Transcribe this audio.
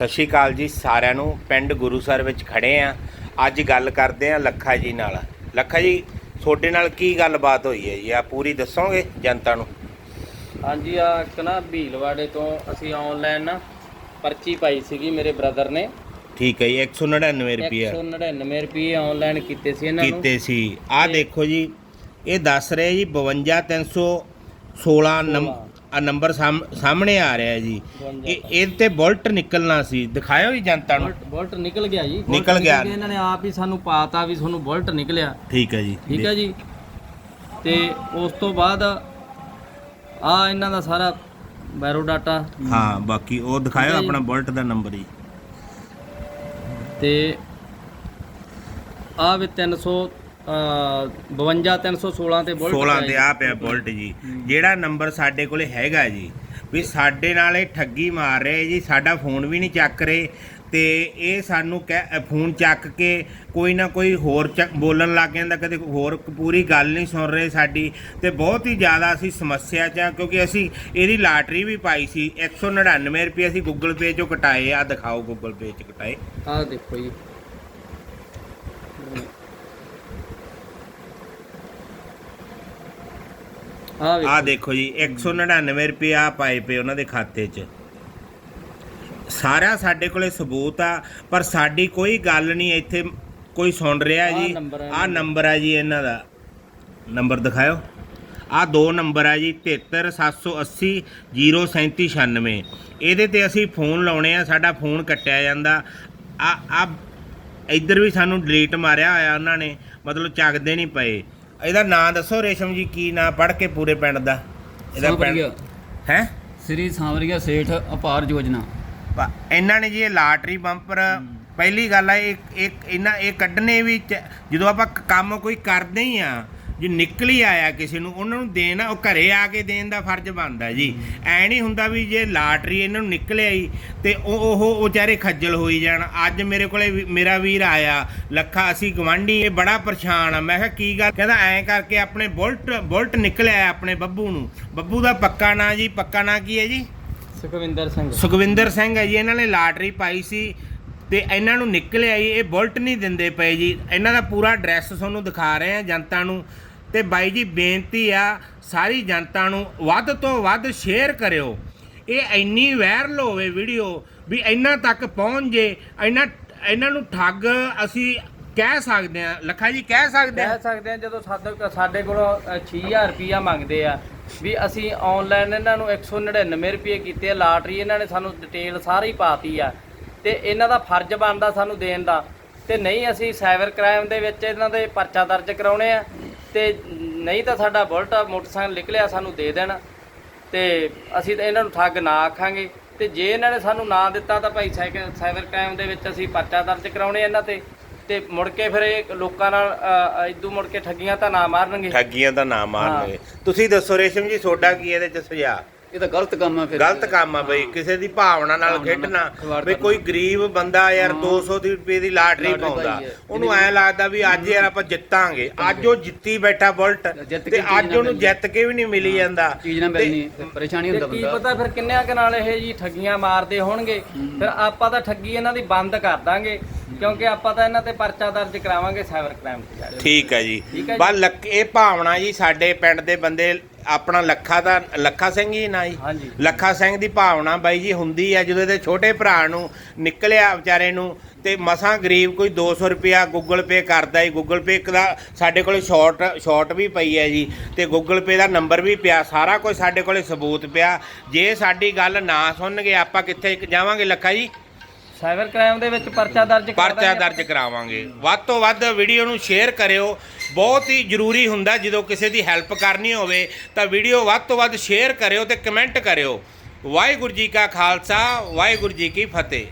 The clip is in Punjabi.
ਸਤਿ ਸ਼੍ਰੀ ਅਕਾਲ ਜੀ ਸਾਰਿਆਂ ਨੂੰ ਪਿੰਡ ਗੁਰੂਸਰ ਵਿੱਚ ਖੜੇ ਆ। ਅੱਜ ਗੱਲ ਕਰਦੇ ਆ ਲੱਖਾ ਜੀ ਨਾਲ। ਲੱਖਾ ਜੀ ਤੁਹਾਡੇ ਨਾਲ ਕੀ ਗੱਲਬਾਤ ਹੋਈ ਹੈ ਜੀ? ਆ ਪੂਰੀ ਦੱਸੋਗੇ ਜਨਤਾ ਨੂੰ? ਹਾਂਜੀ ਆ ਇੱਕ ਨਾ ਭੀਲਵਾੜੇ ਤੋਂ ਅਸੀਂ ਆਨਲਾਈਨ ਨਾ ਪਰਚੀ ਪਾਈ ਸੀਗੀ ਮੇਰੇ ਬ੍ਰਦਰ ਨੇ। ਠੀਕ ਹੈ ਜੀ 199 ਰੁਪਏ 199 ਰੁਪਏ ਆਨਲਾਈਨ ਕੀਤੇ ਸੀ ਇਹਨਾਂ ਨੂੰ। ਕੀਤੇ ਸੀ। ਆ ਦੇਖੋ ਜੀ ਇਹ ਦੱਸ ਰਿਹਾ ਜੀ 52316 ਨੰਬਰ ਆ ਨੰਬਰ ਸਾਹਮ- ਸਾਹਮਣੇ ਆ ਰਿਹਾ ਜੀ। 52 ਇਹ ਇਹ ਤੇ ਬੁਲਟ ਨਿਕਲਣਾ ਸੀ। ਦਿਖਾਇਓ ਜੀ ਜਨਤਾ ਨੂੰ। ਬੁਲਟ ਨਿਕਲ ਗਿਆ ਜੀ। ਨਿਕਲ ਗਿਆ। ਇਹਨਾਂ ਨੇ ਆਪ ਹੀ ਸਾਨੂੰ ਪਾਤਾ ਵੀ ਤੁਹਾਨੂੰ ਬੁਲਟ ਨਿਕਲਿਆ। ਠੀਕ ਹੈ ਜੀ। ਠੀਕ ਹੈ ਜੀ। ਤੇ ਉਸ ਤੋਂ ਬਾਅਦ ਆ ਇਹਨਾਂ ਦਾ ਸਾਰਾ ਬਾਇਓਡਾਟਾ ਹਾਂ ਬਾਕੀ ਉਹ ਦਿਖਾਇਓ ਹੈ। ਆਪਣਾ ਬੁਲਟ ਦਾ ਨੰਬਰ ਜੀ। ਤੇ ਆ ਵੀ 300 ਅ 52 316 ਤੇ ਬੁਲਟ 16 ਪਿਆ ਤੇ। ਆ ਪਿਆ ਬੁਲਟ ਜੀ। ਜਿਹੜਾ ਨੰਬਰ ਸਾਡੇ ਕੋਲੇ ਹੈਗਾ ਜੀ ਵੀ ਸਾਡੇ ਨਾਲ ਇਹ ਠੱਗੀ ਮਾਰ ਰਹੇ ਜੀ ਸਾਡਾ ਫੋਨ ਵੀ ਨਹੀਂ ਚੱਕ ਰਹੇ ਤੇ ਇਹ ਸਾਨੂੰ ਕਹਿ ਫੋਨ ਚੱਕ ਕੇ ਕੋਈ ਨਾ ਕੋਈ ਹੋਰ ਬੋਲਣ ਲੱਗ ਜਾਂਦਾ ਕਦੇ ਹੋਰ ਪੂਰੀ ਗੱਲ ਨਹੀਂ ਸੁਣ ਰਹੇ ਸਾਡੀ ਤੇ ਬਹੁਤ ਹੀ ਜ਼ਿਆਦਾ ਅਸੀਂ ਸਮੱਸਿਆ 'ਚ ਆ ਕਿਉਂਕਿ ਅਸੀਂ ਇਹਦੀ ਲਾਟਰੀ ਵੀ ਪਾਈ ਸੀ 199 ਰੁਪਏ ਅਸੀਂ ਗੂਗਲ ਪੇ 'ਚੋਂ ਕਟਾਏ ਆ ਦਿਖਾਓ ਗੂਗਲ ਪੇ 'ਚ ਕਟਾਏ। ਆਹ ਦੇਖੋ ਜੀ। ਆ ਦੇਖੋ ਜੀ 199 ਰੁਪਏ ਆ ਪਾਏ ਪਏ ਉਹਨਾਂ ਦੇ ਖਾਤੇ 'ਚ। ਸਾਰਾ ਸਾਡੇ ਕੋਲੇ ਸਬੂਤ ਆ ਪਰ ਸਾਡੀ ਕੋਈ ਗੱਲ ਨਹੀਂ ਇੱਥੇ ਕੋਈ ਸੁਣ ਰਿਹਾ ਜੀ। ਆ ਨੰਬਰ ਆ ਜੀ ਇਹਨਾਂ ਦਾ। ਨੰਬਰ ਦਿਖਾਓ ਆ ਦੋ ਨੰਬਰ ਆ ਜੀ 73780 03796 ਇਹਦੇ ਤੇ ਅਸੀਂ ਫੋਨ ਲਾਉਣੇ ਆ ਸਾਡਾ ਫੋਨ ਕੱਟਿਆ ਜਾਂਦਾ। ਆ ਆ ਇੱਧਰ ਵੀ ਸਾਨੂੰ ਡਿਲੀਟ ਮਾਰਿਆ ਹੋਇਆ ਉਹਨਾਂ ਨੇ ਮਤਲਬ ਚੱਕਦੇ ਨਹੀਂ ਪਏ। ਇਹਦਾ ਨਾਂ ਦੱਸੋ ਰੇਸ਼ਮ ਜੀ ਕੀ ਨਾਂ? ਪੜ੍ਹ ਕੇ ਪੂਰੇ ਪਿੰਡ ਦਾ। ਸਾਂਵਰੀਆ ਹੈ? ਸ੍ਰੀ ਸਾਂਵਰੀਆ ਸੇਠ ਅਪਾਰ ਯੋਜਨਾ। ਇਹਨਾਂ ਨੇ ਜੀ ਇਹ ਲਾਟਰੀ ਬੰਪਰ ਪਹਿਲੀ ਗੱਲ ਆ ਇਹ ਇੱਕ ਇਹਨਾਂ ਇਹ ਕੱਢਨੇ ਵੀ ਚ- ਜਦੋਂ ਆਪਾਂ ਕ- ਕੰਮ ਕੋਈ ਕਰਦੇ ਹੀ ਆ ਜੇ ਨਿਕਲ ਹੀ ਆਇਆ ਕਿਸੇ ਨੂੰ ਉਹਨਾਂ ਨੂੰ ਦੇਣਾ ਉਹ ਘਰੇ ਆ ਕੇ ਦੇਣ ਦਾ ਫਰਜ਼ ਬਣਦਾ ਜੀ। ਐ ਨਹੀਂ ਹੁੰਦਾ ਵੀ ਜੇ ਲਾਟਰੀ ਇਹਨਾਂ ਨੂੰ ਨਿਕਲਿਆ ਹੀ ਤੇ ਉਹ ਉਹ ਉਹ ਵਿਚਾਰੇ ਖੱਜਲ ਹੋਈ ਜਾਣ। ਅੱਜ ਮੇਰੇ ਕੋਲੇ ਮੇਰਾ ਵੀਰ ਆਇਆ ਲੱਖਾ ਅਸੀਂ ਗਵਾਂਢੀ ਇਹ ਬੜਾ ਪਰੇਸ਼ਾਨ ਆ। ਮੈਂ ਕਿਹਾ ਕੀ ਗੱਲ? ਕਹਿੰਦਾ ਐਂ ਕਰਕੇ ਆਪਣੇ ਬੁਲਟ ਬੁਲਟ ਨਿਕਲਿਆ ਆਪਣੇ ਬੱਬੂ ਨੂੰ। ਬੱਬੂ ਦਾ ਪੱਕਾ ਨਾਂ ਜੀ ਪੱਕਾ ਨਾਂ ਕੀ ਹੈ ਜੀ? ਸੁਖਵਿੰਦਰ ਸਿੰਘ। ਸੁਖਵਿੰਦਰ ਸਿੰਘ ਹੈ ਜੀ ਇਹਨਾਂ ਨੇ ਲਾਟਰੀ ਪਾਈ ਸੀ ਤੇ ਇਹਨਾਂ ਨੂੰ ਨਿਕਲਿਆ ਜੀ ਇਹ ਬੁਲਟ ਨਹੀਂ ਦਿੰਦੇ ਪਏ ਜੀ। ਇਹਨਾਂ ਦਾ ਪੂਰਾ ਐਡਰੈਸ ਤੁਹਾਨੂੰ ਦਿਖਾ ਰਹੇ ਆ ਜਨਤਾ ਨੂੰ। ਤੇ ਬਾਈ ਜੀ, ਬੇਨਤੀ ਆ, ਸਾਰੀ ਜਨਤਾ ਨੂੰ ਵੱਧ ਤੋਂ ਵੱਧ ਸ਼ੇਅਰ ਕਰਿਓ। ਇਹ ਇੰਨੀ ਵਾਇਰਲ ਹੋਵੇ ਵੀਡੀਓ ਵੀ ਇਹਨਾਂ ਤੱਕ ਪਹੁੰਚ ਜੇ ਇਹਨਾਂ ਇਹਨਾਂ ਨੂੰ ਠੱਗ ਅਸੀਂ ਕਹਿ ਸਕਦੇ ਆ ਲੱਖਾ ਜੀ, ਕਹਿ ਸਕਦੇ ਆ ਕਹਿ ਸਕਦੇ ਆ ਜਦੋਂ ਸਾਡੇ ਸਾਡੇ ਕੋਲੋਂ 6000 ਰੁਪਇਆ ਮੰਗਦੇ ਆ ਵੀ ਅਸੀਂ ਆਨਲਾਈਨ ਇਹਨਾਂ ਨੂੰ 199 ਰੁਪਏ ਕੀਤੇ ਆ, ਲਾਟਰੀ ਇਹਨਾਂ ਨੇ ਸਾਨੂੰ ਡਿਟੇਲ ਸਾਰੀ ਪਾਤੀ ਆ। ਤੇ ਇਹਨਾਂ ਦਾ ਫਰਜ਼ ਬਣਦਾ ਸਾਨੂੰ ਦੇਣ ਦਾ। ਤੇ ਨਹੀਂ, ਅਸੀਂ ਸਾਈਬਰ ਕ੍ਰਾਈਮ ਦੇ ਵਿੱਚ ਇਹਨਾਂ ਦੇ ਪਰਚਾ ਦਰਜ ਕਰਾਉਣੇ ਆ। ਤੇ ਨਹੀਂ ਤਾਂ ਸਾਡਾ ਬੁਲਟ ਮੋਟਰਸਾਈਕਲ ਨਿਕਲਿਆ ਸਾਨੂੰ ਦੇ ਦੇਣ। ਤੇ ਅਸੀਂ ਤਾਂ ਇਹਨਾਂ ਨੂੰ ਠੱਗ ਨਾ ਆਖਾਂਗੇ। ਤੇ ਜੇ ਇਹਨਾਂ ਨੇ ਸਾਨੂੰ ਨਾ ਦਿੱਤਾ ਤਾਂ ਭਾਈ ਸਾਈਕ- ਸਾਈਬਰ ਕ੍ਰਾਈਮ ਦੇ ਵਿੱਚ ਅਸੀਂ ਪਰਚਾ ਦਰਜ ਕਰਾਉਣੇ ਇਹਨਾਂ ਤੇ। ਤੇ ਮੁੜ ਕੇ ਫਿਰ ਇਹ ਲੋਕਾਂ ਨਾਲ ਇਦੋਂ ਮੁੜ ਕੇ ਠੱਗੀਆਂ ਤਾਂ ਨਾ ਮਾਰਨਗੇ। ਠੱਗੀਆਂ ਦਾ ਨਾਮ ਮਾਰਨਗੇ। ਤੁਸੀਂ ਦੱਸੋ ਰੇਸ਼ਮ ਜੀ ਤੁਹਾਡਾ ਕੀ ਇਹਦੇ ਚ ਸੁਝਾਅ? ਇਹ ਤਾਂ ਗਲਤ ਕੰਮ ਆ ਫਿਰ। ਗਲਤ ਕੰਮ ਆ ਬਈ ਕਿਸੇ ਦੀ ਭਾਵਨਾ ਨਾਲ ਖੇਡਣਾ। ਬਈ। ਕੋਈ ਗਰੀਬ ਬੰਦਾ ਯਾਰ ਹਾਂ। 200 ਦੀ ਰੁਪਏ ਦੀ ਲਾਟਰੀ ਪਾਉਂਦਾ। ਉਹਨੂੰ ਐ ਲੱਗਦਾ ਵੀ ਅੱਜ ਯਾਰ ਆਪਾਂ ਜਿੱਤਾਂਗੇ। ਅੱਜ ਉਹ ਜਿੱਤੀ ਬੈਠਾ ਬੁਲਟ ਕੇ ਤੇ ਅੱਜ ਉਹਨੂੰ। ਜਿੱਤ ਕੇ ਵੀ ਨਹੀਂ ਮਿਲੀ ਜਾਂਦਾ। ਚੀਜ਼ ਨਾ ਤੇ- ਮਿਲਣੀ ਪਰੇਸ਼ਾਨੀ ਹੁੰਦਾ ਕੀ ਬੰਦਾ। ਪਤਾ ਫਿਰ ਕਿੰਨਿਆਂ ਕੁ ਨਾਲ ਇਹ ਜੀ ਠੱਗੀਆਂ ਮਾਰਦੇ ਹੋਣਗੇ। ਫਿਰ ਆਪਾਂ ਤਾਂ ਠੱਗੀ ਇਹਨਾਂ ਦੀ ਬੰਦ ਕਰ ਦਾਂਗੇ। ਕਿਉਂਕਿ ਆਪਾਂ ਤਾਂ ਇਹਨਾਂ ਤੇ ਪਰਚਾ ਦਰਜ ਕਰਾਵਾਂਗੇ ਸਾਈਬਰ ਕ੍ਰਾਈਮ ਤੇ ਕੇ ਠੀਕ ਹੈ ਜੀ। ਠੀਕ ਹੈ ਜੀ। ਬਸ ਲੱਕ ਇਹ ਭਾਵਨਾ ਜੀ ਸਾਡੇ ਪਿੰਡ ਦੇ ਬੰਦੇ ਆਪਣਾ ਲੱਖਾ ਦਾ ਲੱਖਾ ਸਿੰਘ ਜੀ ਨਾ ਜੀ। ਹਾਂਜੀ। ਲੱਖਾ ਸਿੰਘ ਦੀ ਭਾਵਨਾ ਬਾਈ ਜੀ ਹੁੰਦੀ ਆ ਜਦੋਂ ਇਹਦੇ ਛੋਟੇ ਭਰਾ ਨੂੰ ਨਿਕਲਿਆ ਵਿਚਾਰੇ ਨੂੰ ਤੇ ਮਸਾਂ ਗਰੀਬ ਕੋਈ 200 ਰੁਪਿਆ ਗੂਗਲ ਪੇ ਕਰਦਾ ਜੀ। ਗੂਗਲ ਪੇ ਦਾ ਸਾਡੇ ਕੋਲੇ ਸ਼ਾਰਟ ਸ਼ਾਰਟ ਵੀ ਪਈ ਹੈ ਜੀ ਤੇ ਗੂਗਲ ਪੇ ਦਾ ਨੰਬਰ ਵੀ ਪਿਆ ਸਾਰਾ ਕੁਝ ਸਾਡੇ ਕੋਲੇ ਸਬੂਤ ਪਿਆ। ਜੇ ਸਾਡੀ ਗੱਲ ਨਾ ਸੁਣਨਗੇ ਆਪਾਂ ਕਿੱਥੇ ਜਾਵਾਂਗੇ ਲੱਖਾ ਜੀ? ਸਾਈਬਰ ਕ੍ਰਾਈਮ ਦੇ ਵਿੱਚ ਪਰਚਾ ਦਰਜ ਕਰਾ ਪਰਚਾ ਦਾਂਗੇ। ਦਰਜ ਕਰਾਵਾਂਗੇ। ਵੱਧ ਤੋਂ ਵੱਧ ਵੀਡੀਓ ਨੂੰ ਸ਼ੇਅਰ ਕਰਿਓ। ਬਹੁਤ ਹੀ ਜ਼ਰੂਰੀ ਹੁੰਦਾ ਜਦੋਂ ਕਿਸੇ ਦੀ ਹੈਲਪ ਕਰਨੀ ਹੋਵੇ ਤਾਂ ਵੀਡੀਓ ਵੱਧ ਤੋਂ ਵੱਧ ਸ਼ੇਅਰ ਕਰਿਓ ਤੇ ਕਮੈਂਟ ਕਰਿਓ। ਵਾਹਿਗੁਰੂ ਜੀ ਕਾ ਖਾਲਸਾ ਵਾਹਿਗੁਰੂ ਜੀ ਕੀ ਫਤਿਹ।